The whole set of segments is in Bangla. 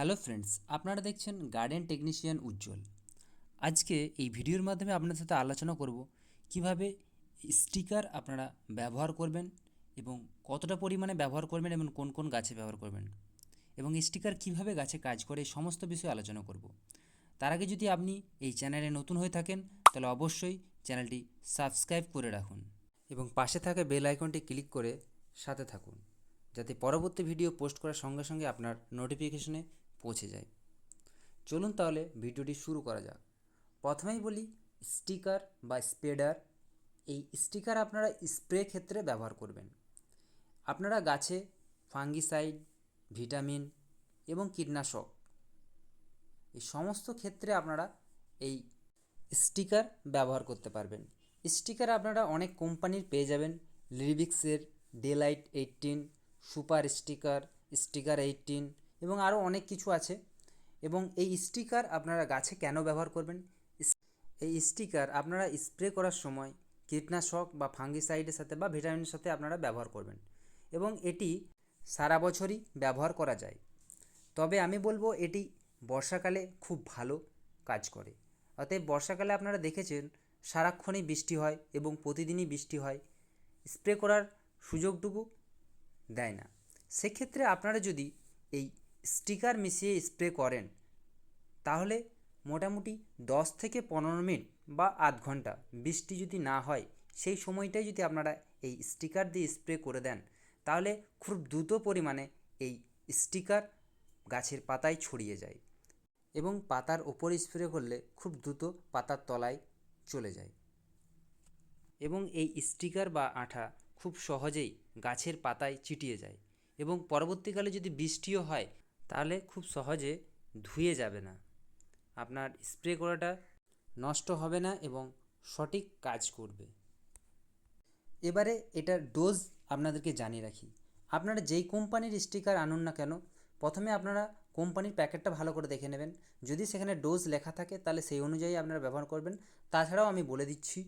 হ্যালো ফ্রেন্ডস, আপনারা দেখছেন গার্ডেন টেকনিশিয়ান উজ্জ্বল। আজকে এই ভিডিওর মাধ্যমে আপনাদের সাথে আলোচনা করব কীভাবে স্টিকার আপনারা ব্যবহার করবেন এবং কতটা পরিমাণে ব্যবহার করবেন এবং কোন কোন গাছে ব্যবহার করবেন এবং স্টিকার কীভাবে গাছে কাজ করে সমস্ত বিষয়ে আলোচনা করব। তার আগে যদি আপনি এই চ্যানেলে নতুন হয়ে থাকেন, তাহলে অবশ্যই চ্যানেলটি সাবস্ক্রাইব করে রাখুন এবং পাশে থাকা বেল আইকনটি ক্লিক করে সাথে থাকুন, যাতে পরবর্তী ভিডিও পোস্ট করার সঙ্গে সঙ্গে আপনার নোটিফিকেশনে পৌঁছে যায়। চলুন তাহলে ভিডিওটি শুরু করা যাক। প্রথমেই বলি, স্টিকার বা স্প্রেডার। এই স্টিকার আপনারা স্প্রে ক্ষেত্রে ব্যবহার করবেন। আপনারা গাছে ফাঙ্গিসাইড, ভিটামিন এবং কীটনাশক এই সমস্ত ক্ষেত্রে আপনারা এই স্টিকার ব্যবহার করতে পারবেন। স্টিকার আপনারা অনেক কোম্পানির পেয়ে যাবেন। লিরিবিক্সের daylight eighteen super sticker sticker eighteen এবং আরও অনেক কিছু আছে। এবং এই স্টিকার আপনারা গাছে কেন ব্যবহার করবেন? এই স্টিকার আপনারা স্প্রে করার সময় কীটনাশক বা ফাঙ্গিসাইডের সাথে বা ভিটামিনের সাথে আপনারা ব্যবহার করবেন। এবং এটি সারা বছরই ব্যবহার করা যায়। তবে আমি বলব এটি বর্ষাকালে খুব ভালো কাজ করে। অতএব বর্ষাকালে আপনারা দেখেছেন সারাক্ষণই বৃষ্টি হয় এবং প্রতিদিনই বৃষ্টি হয়। স্প্রে করার সুযোগটুকু দেয় না। সেক্ষেত্রে আপনারা যদি এই স্টিকার মিশিয়ে স্প্রে করেন। তাহলে মোটামুটি দশ থেকে পনেরো মিনিট বা আধ ঘণ্টা বৃষ্টি যদি না হয়, সেই সময়টাই যদি আপনারা এই স্টিকার দিয়ে স্প্রে করে দেন, তাহলে খুব দ্রুত পরিমাণে এই স্টিকার গাছের পাতায় ছড়িয়ে যায় এবং পাতার ওপরে স্প্রে করলে খুব দ্রুত পাতার তলায় চলে যায়। এবং এই স্টিকার বা আঠা খুব সহজেই গাছের পাতায় চিটিয়ে যায় এবং পরবর্তীকালে যদি বৃষ্টিও হয় তাহলে খুব সহজে ধুয়ে যাবে না। আপনার স্প্রে করাটা নষ্ট হবে না এবং সঠিক কাজ করবে। এবারে এটার ডোজ আপনাদেরকে জানিয়ে রাখি। আপনারা যেই কোম্পানির স্টিকার আনুন না কেন, প্রথমে আপনারা কোম্পানির প্যাকেটটা ভালো করে দেখে নেবেন। যদি সেখানে ডোজ লেখা থাকে, তাহলে সেই অনুযায়ী আপনারা ব্যবহার করবেন। তাছাড়াও আমি বলে দিচ্ছি,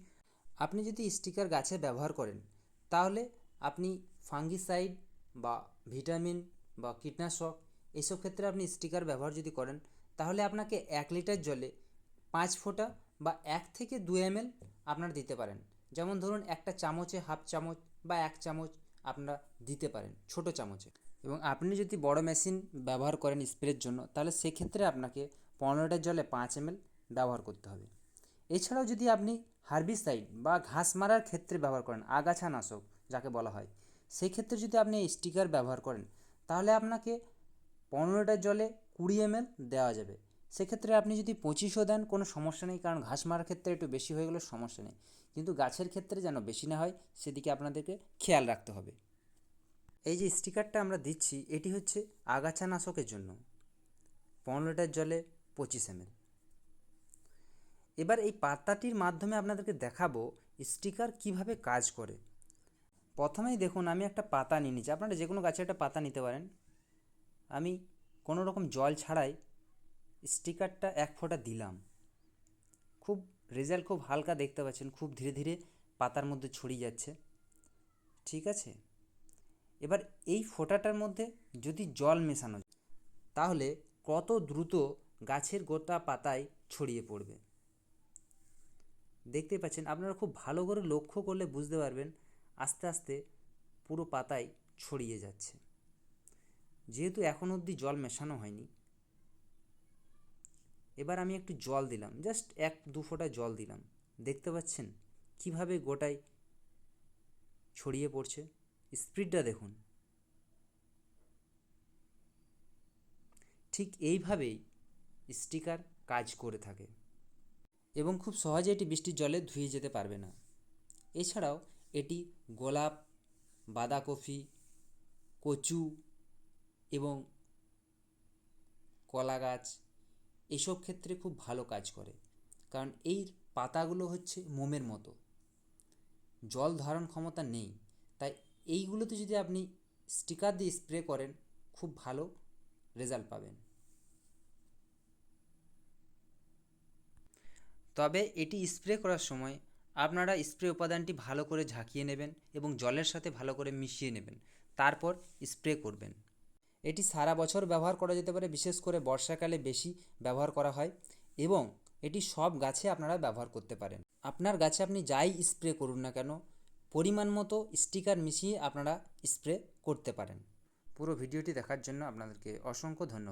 আপনি যদি স্টিকার গাছে ব্যবহার করেন, তাহলে আপনি ফাঙ্গিসাইড বা ভিটামিন বা কীটনাশক এইসব ক্ষেত্রে আপনি স্টিকার ব্যবহার যদি করেন, তাহলে আপনাকে এক লিটার জলে পাঁচ ফোঁটা বা এক থেকে দু এম এল আপনারা দিতে পারেন। যেমন ধরুন একটা চামচে হাফ চামচ বা এক চামচ আপনারা দিতে পারেন, ছোট চামচে। এবং আপনি যদি বড় মেশিন ব্যবহার করেন স্প্রের জন্য, তাহলে সেক্ষেত্রে আপনাকে পনেরো লিটার জলে পাঁচ এম ব্যবহার করতে হবে। এছাড়াও যদি আপনি হার্বিসাইড বা ঘাস মারার ক্ষেত্রে ব্যবহার করেন আগাছা নাশক যাকে বলা হয় সেই ক্ষেত্রে যদি আপনি এই স্টিকার ব্যবহার করেন, তাহলে আপনাকে পনেরো লিটার জলে কুড়ি এম দেওয়া যাবে। সেক্ষেত্রে আপনি যদি পঁচিশও দেন, কোনো সমস্যা নেই, কারণ ঘাস মারার ক্ষেত্রে একটু বেশি হয়ে গেলে সমস্যা নেই। কিন্তু গাছের ক্ষেত্রে যেন বেশি না হয়, সেদিকে আপনাদেরকে খেয়াল রাখতে হবে। এই যে স্টিকারটা আমরা দিচ্ছি, এটি হচ্ছে আগাছা নাশকের জন্য। পনেরো লিটার জলে পঁচিশ এম এবার এই পাতাটির মাধ্যমে আপনাদেরকে দেখাবো স্টিকার কীভাবে কাজ করে। প্রথমেই দেখুন, আমি একটা পাতা নিয়ে নিচ্ছি। আপনারা যে কোনো গাছে একটা পাতা নিতে পারেন। আমি কোনো রকম জল ছাড়াই স্টিকারটা এক ফোঁটা দিলাম। খুব রেজাল্ট খুব হালকা দেখতে পাচ্ছেন, খুব ধীরে ধীরে পাতার মধ্যে ছড়িয়ে যাচ্ছে। ঠিক আছে? এবার এই ফোঁটাটার মধ্যে যদি জল মেশানো তাহলে কত দ্রুত গাছের গোটা পাতায় ছড়িয়ে পড়বে। দেখতে পাচ্ছেন, আপনারা খুব ভালো করে লক্ষ্য করলে বুঝতে পারবেন, আস্তে আস্তে পুরো পাতায় ছড়িয়ে যাচ্ছে। যেহেতু এখন অবধি জল মেশানো হয়নি, এবার আমি একটু জল দিলাম জাস্ট এক দু ফোঁটা জল দিলাম। দেখতে পাচ্ছেন কীভাবে গোটায় ছড়িয়ে পড়ছে? স্পিডটা দেখুন। ঠিক এইভাবেই স্টিকার কাজ করে থাকে। এবং খুব সহজে এটি বৃষ্টির জলে ধুয়ে যেতে পারবে না। এছাড়াও এটি গোলাপ, বাঁধাকপি, কচু এবং কলা গাছ, এসব ক্ষেত্রে খুব ভালো কাজ করে। কারণ এই পাতাগুলো হচ্ছে মোমের মতো। জল ধারণ ক্ষমতা নেই। তাই এইগুলোতে যদি আপনি স্টিকার দিয়ে স্প্রে করেন, খুব ভালো রেজাল্ট পাবেন। তবে এটি স্প্রে করার সময় আপনারা স্প্রে উপাদানটি ভালো করে ঝাঁকিয়ে নেবেন এবং জলের সাথে ভালো করে মিশিয়ে নেবেন। তারপর স্প্রে করবেন। এটি সারা বছর ব্যবহার করা যেতে পারে, বিশেষ করে বর্ষাকালে বেশি ব্যবহার করা হয় এবং এটি সব গাছে আপনারা ব্যবহার করতে পারেন। আপনার গাছে আপনি যাই স্প্রে করুন না কেন, পরিমাণ মতো স্টিকার মিশিয়ে আপনারা স্প্রে করতে পারেন। পুরো ভিডিওটি দেখার জন্য আপনাদেরকে অসংখ্য ধন্যবাদ।